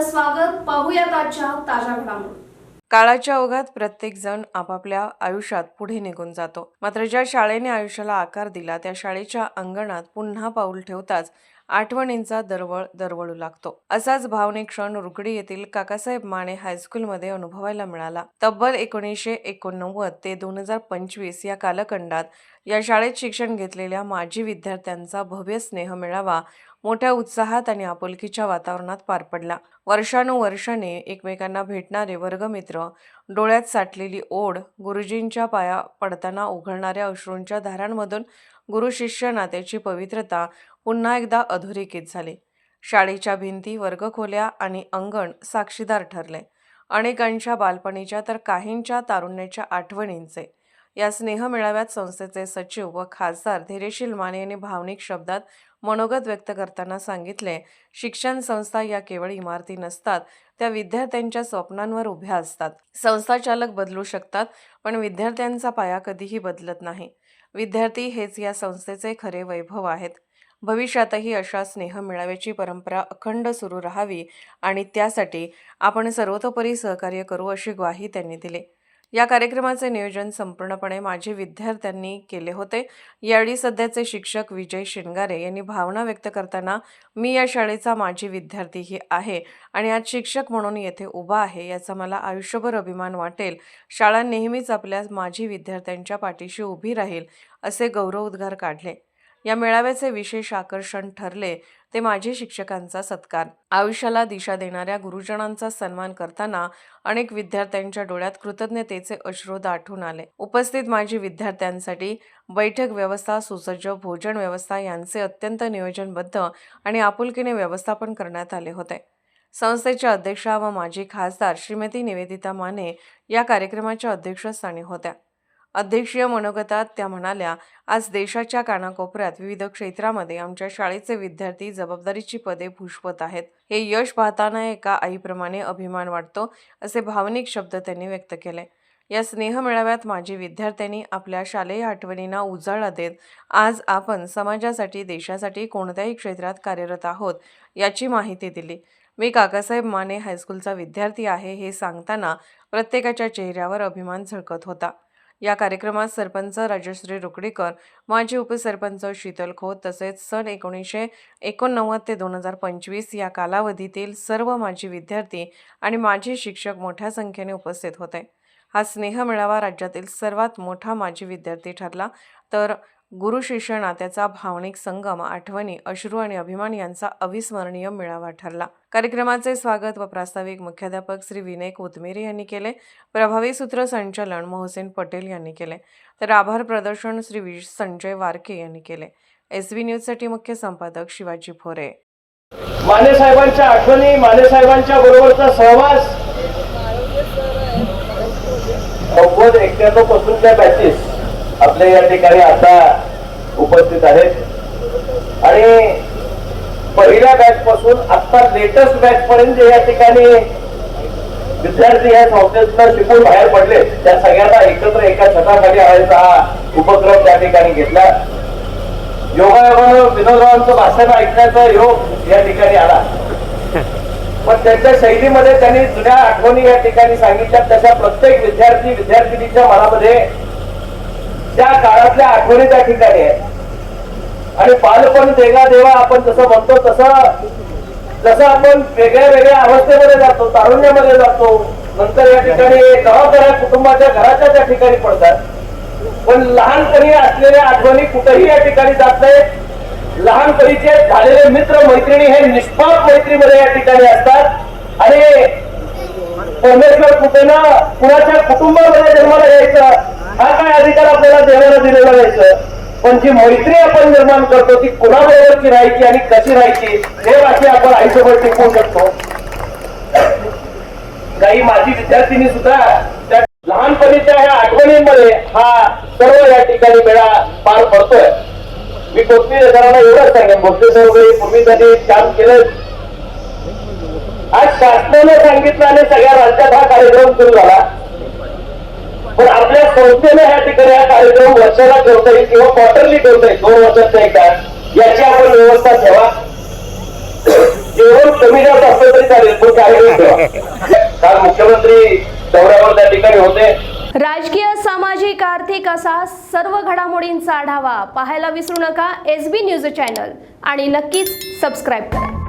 स्वागत. पाहूयात आजच्या ताज्या घडामोडी. काळाच्या ओघात प्रत्येक जण आपापल्या आयुष्यात पुढे निघून जातो. मात्र ज्या शाळेने आयुष्याला आकार दिला त्या शाळेच्या अंगणात पुन्हा पाऊल ठेवताच आठवणींचा दरवळ दरवळू लागतो. असाच भावनिक क्षण रुकडी येथील काकासाहेब माने हायस्कूलमध्ये अनुभवायला मिळाला. तब्बल एकोणीसशे एकोणनव्वद ते दोन हजार पंचवीस या कालखंडात या शाळेत शिक्षण घेतलेल्या माजी विद्यार्थ्यांचा भव्य स्नेह मिळावा मोठ्या उत्साहात आणि आपुलकीच्या वातावरणात पार पडला. वर्षानुवर्षाने एकमेकांना भेटणारे वर्गमित्र डोळ्यात साठलेली ओढ गुरुजींच्या पाया पडताना उघडणाऱ्या अश्रूंच्या धारांमधून गुरु शिष्य नात्याची पवित्रता पुन्हा एकदा अधोरेखित झाली. शाळेच्या भिंती वर्गखोल्या आणि अंगण साक्षीदार ठरले. अनेकांच्या बालपणीच्या तर काहींच्या तारुण्याच्या आठवणींचे. या स्नेह मेळाव्यात संस्थेचे सचिव व खासदार धैर्यशील माने यांनी भावनिक शब्दात मनोगत व्यक्त करताना सांगितले शिक्षण संस्था या केवळ इमारती नसतात त्या विद्यार्थ्यांच्या स्वप्नांवर उभ्या असतात. संस्था चालक बदलू शकतात पण विद्यार्थ्यांचा पाया कधीही बदलत नाही. विद्यार्थी हेच या संस्थेचे खरे वैभव आहेत. भविष्यातही अशा स्नेह मिळाव्याची परंपरा अखंड सुरू राहावी आणि त्यासाठी आपण सर्वतोपरी सहकार्य करू अशी ग्वाही त्यांनी दिली. या कार्यक्रमाचे नियोजन संपूर्णपणे माझे विद्यार्थ्यांनी केले होते. यावेळी सध्याचे शिक्षक विजय शिंगारे यांनी भावना व्यक्त करताना मी या शाळेचा माझी विद्यार्थीही आहे आणि आज शिक्षक म्हणून येथे उभा आहे याचा मला आयुष्यभर अभिमान वाटेल. शाळा नेहमीच आपल्या माझी विद्यार्थ्यांच्या पाठीशी उभी राहील असे गौरवोद्गार काढले. या मेळाव्याचे विशेष आकर्षण ठरले. ते माझे शिक्षकांचा सत्कार. आयुष्याला दिशा देणाऱ्या गुरुजनांचा सन्मान करताना अनेक विद्यार्थ्यांच्या डोळ्यात कृतज्ञतेचे अश्रू दाटून आले. उपस्थित माजी विद्यार्थ्यांसाठी बैठक व्यवस्था सुसज्ज भोजन व्यवस्था यांचे अत्यंत नियोजनबद्ध आणि आपुलकीने व्यवस्थापन करण्यात आले होते. संस्थेच्या अध्यक्षा व माजी खासदार श्रीमती निवेदिता माने या कार्यक्रमाच्या अध्यक्षस्थानी होत्या. अध्यक्षीय मनोगतात त्या म्हणाल्या आज देशाच्या कानाकोपऱ्यात विविध क्षेत्रामध्ये आमच्या शाळेचे विद्यार्थी जबाबदारीची पदे भूषवत आहेत. हे यश पाहताना एका आईप्रमाणे अभिमान वाटतो असे भावनिक शब्द त्यांनी व्यक्त केले. या स्नेह मेळाव्यात माजी विद्यार्थ्यांनी आपल्या शालेय आठवणींना उजाळा देत आज आपण समाजासाठी देशासाठी कोणत्याही क्षेत्रात कार्यरत आहोत याची माहिती दिली. मी काकासाहेब माने हायस्कूलचा विद्यार्थी आहे हे सांगताना प्रत्येकाच्या चेहऱ्यावर अभिमान झळकत होता. या कार्यक्रमात सरपंच राजश्री रुकडीकर माजी उपसरपंच शीतल खोत तसेच सन एकोणीसशे एकोणनव्वद ते दोन हजार पंचवीस या कालावधीतील सर्व माजी विद्यार्थी आणि माजी शिक्षक मोठ्या संख्येने उपस्थित होते. हा स्नेह मेळावा राज्यातील सर्वात मोठा माजी विद्यार्थी ठरला. तर गुरु शिष्य नात्याचा भावनिक संगम आठवणी अश्रू आणि अभिमान यांचा अविस्मरणीय मेळावा ठरला. कार्यक्रमाचे स्वागत व प्रास्ताविक मुख्याध्यापक श्री विनय कोथमिरे यांनी केले. प्रभावी सूत्रसंचालन मोहसेन पटेल यांनी केले. तर आभार प्रदर्शन श्री वि. संजय वारके यांनी केले. एस व्ही न्यूजसाठी मुख्य संपादक शिवाजी भोरे माने साहेबांच्या आठवणी माने साहेबांच्या बरोबरचा सहवास. नव्वद एक्क्याण्णव पासूनच्या बॅचेस आपल्या या ठिकाणी आता उपस्थित आहेत. आणि पहिल्या बॅच पासून आता लेटेस्ट बॅच पर्यंत या ठिकाणी विद्यार्थी या संस्थेतनं शिकून बाहेर पडले त्या सगळ्यांना एकत्र एका छताखाली आणायचा हा उपक्रम त्या ठिकाणी घेतला. योगायोगानं विनोदरावांचं भाषण ऐकण्याचा योग या ठिकाणी आला. पण त्यांच्या शैलीमध्ये त्यांनी जुन्या आठवणी या ठिकाणी सांगितल्या तशा प्रत्येक विद्यार्थी विद्यार्थिनीच्या मनामध्ये त्या काळातल्या आठवणी त्या ठिकाणी आहेत. आणि बालपण देगा देवा आपण जसं म्हणतो तसं जसं आपण वेगळ्या वेगळ्या अवस्थेमध्ये जातो तारुण्यामध्ये जातो नंतर या ठिकाणी जबाबदाऱ्या कुटुंबाच्या घराच्या त्या ठिकाणी पडतात. पण लहानपणी असलेल्या आठवणी कुठेही या ठिकाणी जात नाहीत. लहानपणीचे झालेले मित्र मैत्रिणी हे निष्पाप मैत्रीमध्ये या ठिकाणी असतात. आणि परमेश्वर कुठेना कुणाच्या कुटुंबामध्ये जन्माला यायचं हा काय अधिकार आपल्याला देवाला दिलेला जायचं पण जी मैत्री आपण निर्माण करतो ती कुणाबरोबरची राहायची आणि कशी राहायची हे वाक्य आपण आईसोबत टिकवू शकतो. काही माझी विद्यार्थिनी सुद्धा त्या लहानपणीच्या ह्या आठवणींमध्ये हा सर्व या ठिकाणी मेळा पार पडतोय. मी कोथमीर सरांना एवढंच सांगेन. भोसले सर वगैरे पूर्वी त्यांनी काम केलं आज शासनाने सांगितलं आणि सगळ्या राज्यात हा कार्यक्रम सुरू झाला. पण आपल्या संस्थेने ह्या ठिकाणी हा कार्यक्रम वर्षाला ठेवता येईल किंवा क्वार्टरली ठेवता येईल. दोन वर्षाचा एकदा याची आपण व्यवस्था ठेवा. जेवण कमी जास्त असलं तरी चालेल पण कार्यक्रम ठेवा. काल मुख्यमंत्री दौऱ्यावर त्या ठिकाणी होते. राजकीय सामाजिक आर्थिक असा सर्व घडामोडींचा आढावा पाहायला विसरू नका. S B news channel. आणि नक्कीच सबस्क्राईब करा.